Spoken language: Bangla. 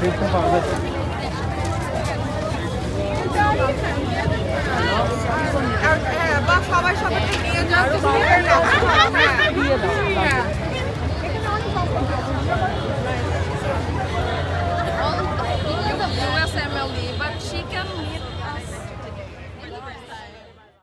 দেখতে পারবে